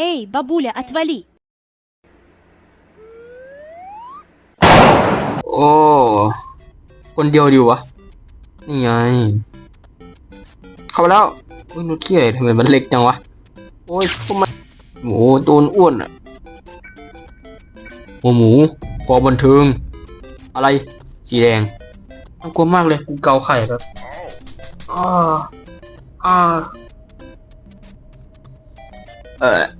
Эй, бабуля, отвали! โอ้ คนเดียวดีวะ นี่ไง เข้ามาแล้วอุ้ยนุชเขี้ยทำไมมันเล็กจังวะ โอ้ยพวกมันหมูตัวอ้วนอ่ะหัวหมูคอบันเทิง อะไร สีแดงน่ากลัวมากเลย กูเกาไข่ครับอ่าอ่าเออเออ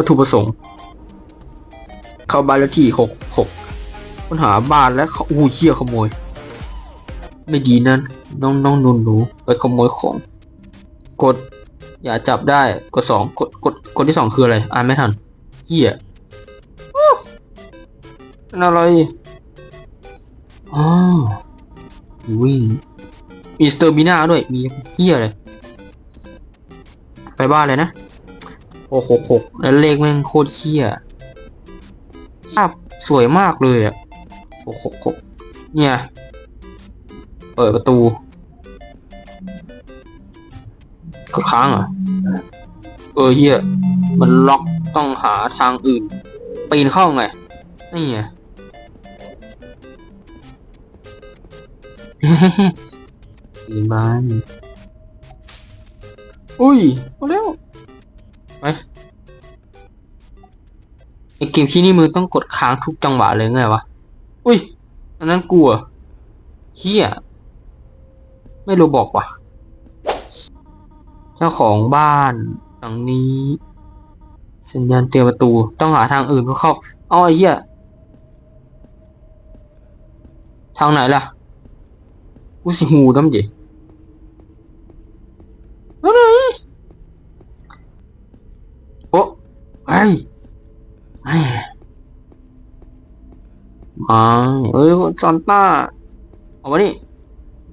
วัตถุประสงค์ เข้าบ้านเลขที่หกหกค้นหาบ้านและเขาอู้เหี้ยขโมย ไม่ดีนั่นน้องน้องหนูหนูไปขโมยของ กด อย่าจับได้กดสองกดกดกดที่สองคืออะไรอ่านไม่ทันเหี้ยอ้าวเป็นอะไรอ๋อวิ่งมีสเตอร์มิน่าด้วย มีเหี้ยเลย ไปบ้านเลยนะ หกหกหกแล้วเลขแม่งโคตรเหี้ยภาพสวยมากเลยอะโอ้โหโหเนี่ย เปิดประตูก็ค้างเหรอะเออเฮียมันล็อกต้องหาทางอื่นปีนเข้าไง นี่ไงปีนบ้านอุ้ยเอาเร็วไป ไอเกมที่นี่มือต้องกดค้างทุกจังหวะเลยไงวะ อุ้ย อันนั้นกลัวเฮียไม่รู้บอกว่ะ เจ้าของบ้านหลังนี้ สัญญาณเตือนประตูต้องหาทางอื่นเพื่อเข้า เอาไอ้เหี้ย ทางไหนล่ะ กูสิหูน้ำเจเอาไหนโอ้ไอ้ไอ้ มาเอ้ยซานต้าเอามานี่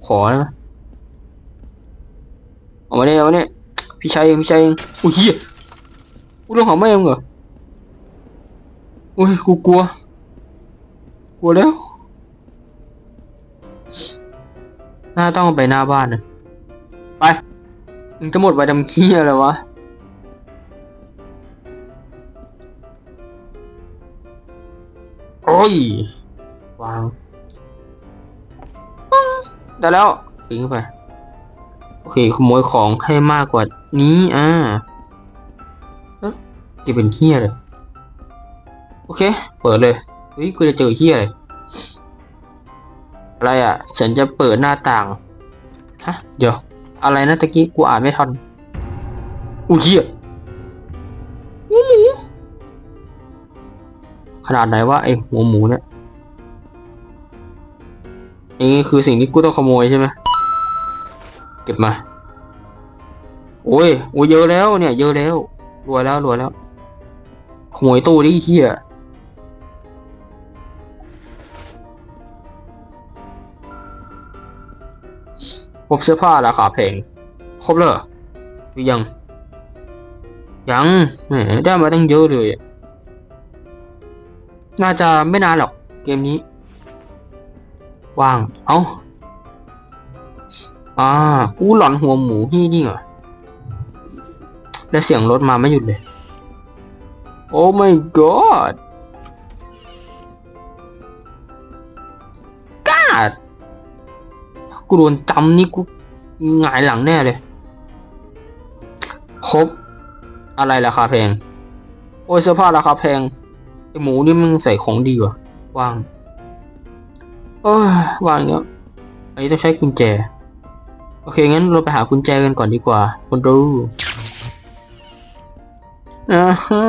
ขอได้ไหมเอามานี่เอามานี่พี่ชายพี่ชายอุ้ยเหี้ยกูต้องหาแม่มึงเหรออุ้ยกูกลัวกลัวแล้วน่าต้องไปหน้าบ้านนะไปมึงจะหมดไปดำขี้อะไรวะ โอ้ยวางได้แล้วปีนเข้าไปโอเคขโมยของให้มากกว่านี้อ่าเอ๊ะจะเป็นเฮียเลยโอเค เปิดเลยเฮ้ยกูจะเจอเฮียอะไรอะไรอะ ฉันจะเปิดหน้าต่างฮะเดี๋ยวอะไรนะตะกี้กูอ่านไม่ทันอุ้ยเฮียหัวหมู ขนาดไหนวะไอหัวหมูเนี่ยนี่คือสิ่งที่กูต้องขโมยใช่ไหมเก็บมาโอ้ยโอ้ยเยอะแล้วเนี่ย เยอะแล้วรวยแล้วรวยแล้ว ขโมยตู้ดิเฮียพบเสื้อผ้าราคาแพงครบเลยหรือยัง ยังแหมได้มาตั้งเยอะเลย น่าจะไม่นานหรอกเกมนี้ ว่าง เอาอ่ากูหลอนหัวหมูที่นี่เหรอแล้เสียงรถมาไม่หยุดเลย โอ้ my god กาดกูโดนจำนี่กูหงายหลังแน่เลย ครบ อะไรราคาแพง โอ้ยเสื้อผ้าราคาแพง หมูนี่มึงใส่ของดีว่ะว่างโอ้ยวางอย่างเงี้ยอันนี้ต้องใช้กุญแจ โอเค งั้นเราไปหากุญแจกันก่อนดีกว่าคนดูอ่าฮะ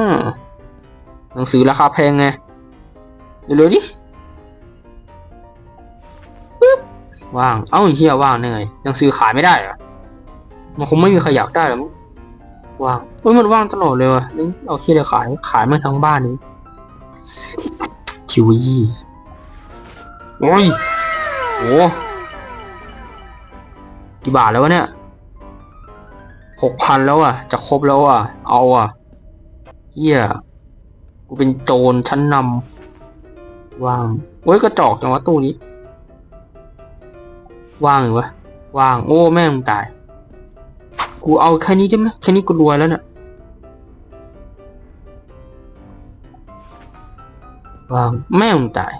หนังสือราคาแพงไงเดี๋ยวดิปึ๊บว่าง เอ้าเฮียว่างได้ไงหนังสือขายไม่ได้เหรอมันคงไม่มีใครอยากได้หรอกว่างเฮ้ยมันว่างตลอดเลยว่ะนี่เอาเฮียเลยขายขายมันทั้งบ้านนี้ คิวยี่ โอ้ยโอ้กี่บาทแล้ววะเนี่ยหกพันแล้วอะ จะครบแล้วอะ เอาอะเฮียกูเป็นโจรชั้นนำว่างโอ้ยกระจอกจังวะตู้นี้ ว่างอยู่วะ ว่าง โอ้ แม่งตาย กูเอาแค่นี้ได้ไหมแค่นี้กูรวยแล้วเนี่ย วาแม่งตาย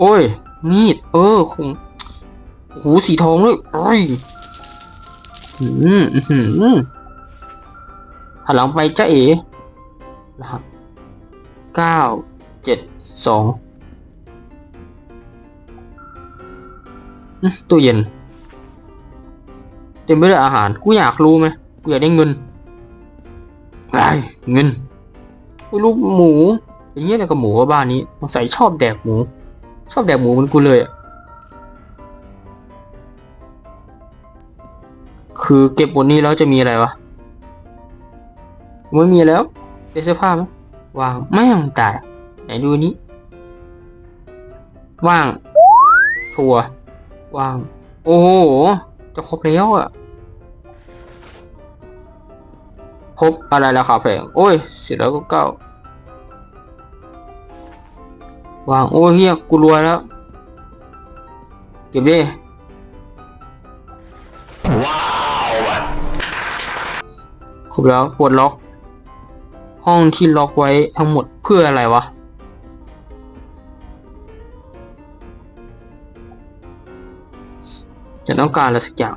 โอ้ย มีด เออคงโอ้โหสีทองเลยโอ้ยอืมอืมหันหลังไปจ้าเอ๋รหัสเก้าเจ็ดสองตู้เย็น เต็มไปด้วยอาหาร กูอยากรู้ไหมกูอยากได้เงินไอ้เงิน กูลูกหมู อย่างเงี้ยอะไรกับหมูวะบ้านนี้สงสัยชอบแดกหมู ชอบแดกหมูเหมันกูเลยอะคือเก็บหมดนี้แล้วจะมีอะไรวะไม่มีแล้วเสื้อผ้าไหมวางไม่งตายไหนดูนี้ ว่างชัวร์วาง โอ้โหจะครบแล้วอะ พบอะไรราคาแพงโอ้ยเสร็จแล้วก็เก้าวางโอ้ยเฮียกูรวยแล้ว เก็บดิครบแล้วปลดล็อก ห้องที่ล็อกไว้ทั้งหมดเพื่ออะไรวะจะต้องการอะไรสักอย่าง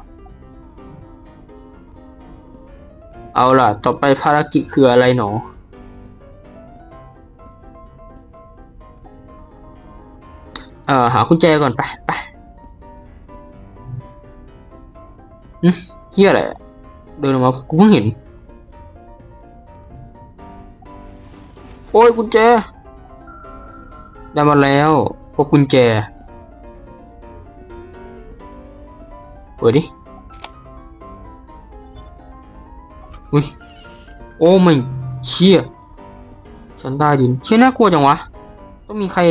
เอาล่ะ ต่อไปภารกิจคืออะไรหนอ เอ่อ หากุญแจก่อนไปไปอืมเฮียอะไร เดินออกมากูเพิ่งเห็น โอ้ยกุญแจ ได้มาแล้วพบกุญแจ เปิดดิ อุ้ยโอ้ไม่เชี่ยฉันได้ดินเชี่ยน่ากลัวจังวะ ต้องมีใคร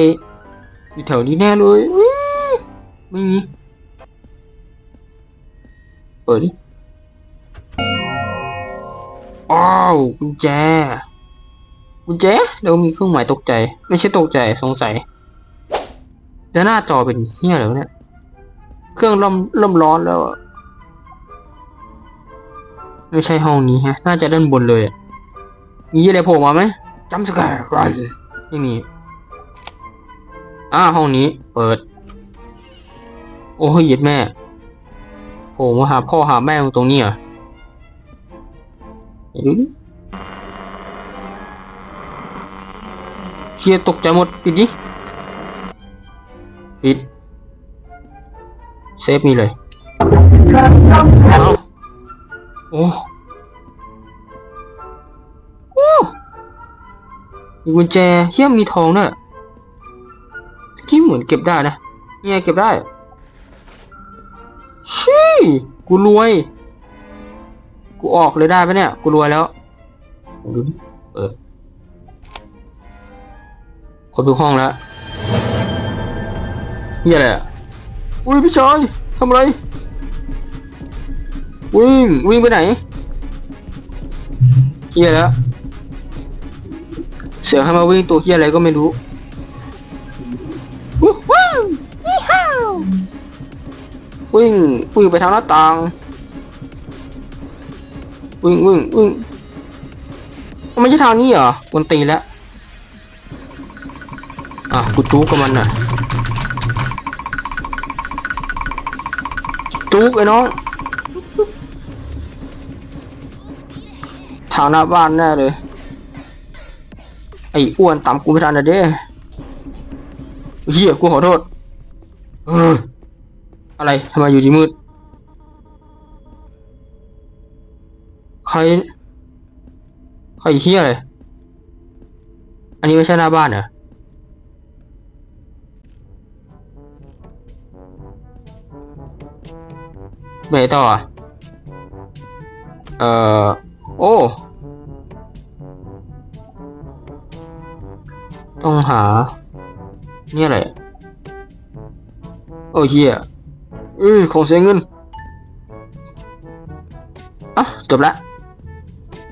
อยู่แถวนี้แน่เลยอือไม่มีเปิดดิอ้าวกุญแจกุญแจแล้วมีเครื่องหมายตกใจ ไม่ใช่ตกใจสงสัยแล้วหน้าจอเป็นเฮี้ยอะไรวะเนี่ย เครื่องเริ่มเริ่มร้อนแล้วอะ ไม่ใช่ห้องนี้ฮะ น่าจะด้านบนเลยมีอะไรโผล่มาไหมจำสแกร์ไรไม่มีอ่าห้องนี้ เปิด โอ้ยเหยียดแม่โผล่มาหาพ่อหาแม่ตรงนี้เหรอะดูดิเชียตกใจหมดปิดดิปิดเซฟนี่เลยเอา โอ้โอ้มีกุญแจเฮี้ยมีทองด้วยกี้เหมือนเก็บได้นะ เนี่ยเก็บได้ ชี่กูรวย กูออกเลยได้ปะเนี่ย กูรวยแล้ว ดูดิเปิดครบทุกห้องแล้วเฮียอะไรอะ อุ้ยพี่ชายทำอะไร วิ่งวิ่งไปไหนเฮียแล้ว เสือให้มาวิ่งตัวเฮียอะไรก็ไม่รู้วู้วู้ยี่ห้าววิ่งวิ่งไปทางหน้าต่างวิ่งวิ่งวิ่งไม่ใช่ทางนี้เหรอมันตีแล้วอะกูจู้กับมันน่ะจุกไอ้น้องางหน้าบ้านแน่เลย ไอ้อ้วนตามกูไม่ทันนะเด้เฮียกูขอโทษอะไรทำไมอยู่ที่มืด ใคร ใครเฮียอะไรอันนี้ไม่ใช่หน้าบ้านเหรอไปต่ออะเอ่อ โอ้ ต้องหา เนี่ยอะไรอะโอ้เฮียเอ้ยของเสียเงินอะจบละ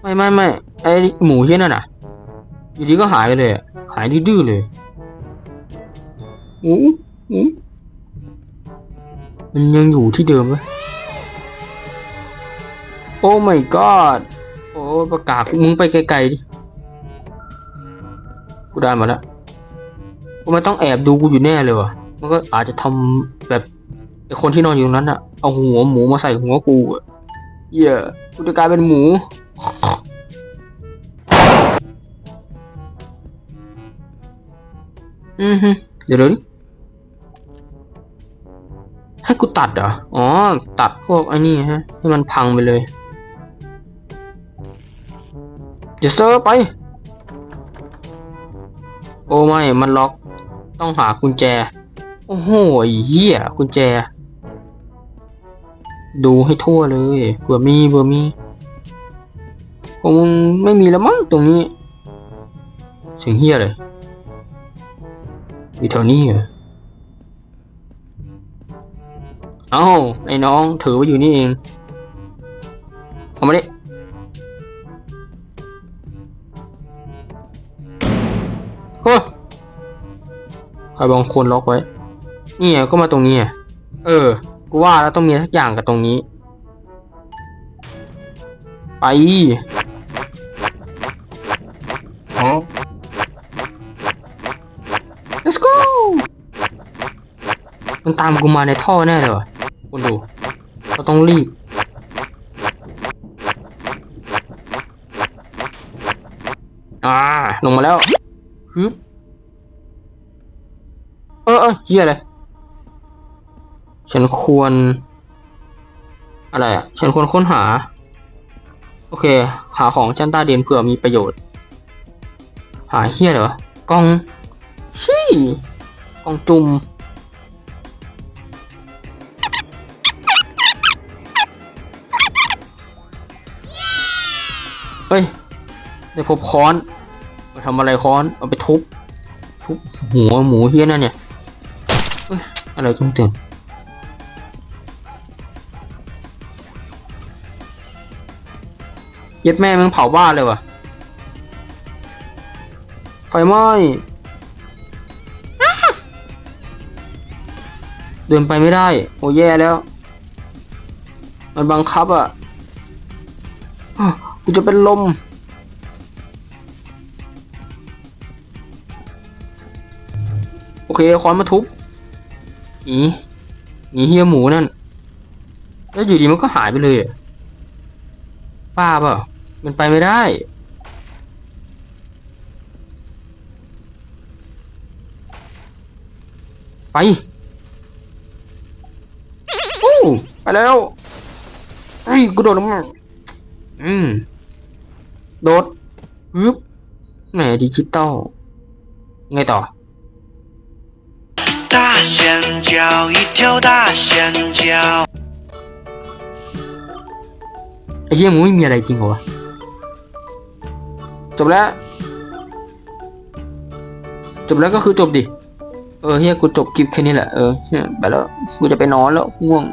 ไม่ไม่ไม่ไอหมูเฮียนั่นน่ะ อยู่ดีก็หายไปเลยหายดื้อเลยหมูหมูมันยังอยู่ที่เดิมไหมโอ้ my god โอ้ประกาศมึงไปไกลๆดิ กูได้มาแล้วกูไม่ต้องแอบดูกูอยู่แน่เลยวะมันก็อาจจะทำแบบไอคนที่นอนอยู่นั้นอะเอาหัวหมูมาใส่หัวกูอะเหี้ยกูจะกลายเป็นหมูอือฮึเดี๋ยวเดี๋ยวนี้ให้กูตัดเหรอ อ๋อ ตัดพวกไอ้นี่ฮะ ให้มันพังไปเลย เดี๋ยวเซอร์ไป โอ้ไม่ มันล็อก ต้องหากุญแจ โอ้โห้เหี้ยกุญแจ ดูให้ทั่วเลยเผื่อมีเผื่อมีคงไม่มีแล้วมั้งตรงนี้เสียงเหี้ยเลยอยู่แถวนี้เหรอเอ้าไอ้น้องถือไว้อยู่นี่เองเอามาดิ ใครบางคนล็อกไว้ นี่ก็มาตรงนี้เออ กูว่าแล้วต้องมีสักอย่างกับตรงนี้ ไป let's go มันตามกูมาในท่อแน่เลยวะคุณดูเราต้องรีบอ่าลงมาแล้วฮึบ เออเออเฮียอะไรฉันควร อะไรอะ ฉันควรค้นหา โอเค หาของชั้นใต้ดินเผื่อมีประโยชน์ หาเฮียเหรอกล้องชี่กล้องจุ่มเฮ้ยได้พบค้อนมาทำอะไรค้อน เอาไปทุบ ทุบหัวหมูเฮี้ยนั่นเนี่ย เอ้ยอะไรต้องเตือนเย็ดแม่มึงเผาบ้านเลยวะไฟไหม้เดินไปไม่ได้ โอ้แย่แล้ว มันบังคับอะกูจะเป็นลม โอเคคอนมาทุบ หนีหนีเฮียหมูนั่น แล้วอยู่ดีมันก็หายไปเลยป้าเปล่ามันไปไม่ได้ไปโอ้ไปแล้วไอ้ยกูโดดลงมาอืม โดดฮึบแหมดิจิตอลไงต่อ 大香蕉，一条大香蕉。 ไอ้เหี้ยมึงไม่มีอะไรจริงเหรอวะ จบแล้ว จบแล้วก็คือจบดิ เออเฮียกูจบคลิปแค่นี้แหละ เออเหี้ยไปแล้ว กูจะไปนอนแล้วง่วง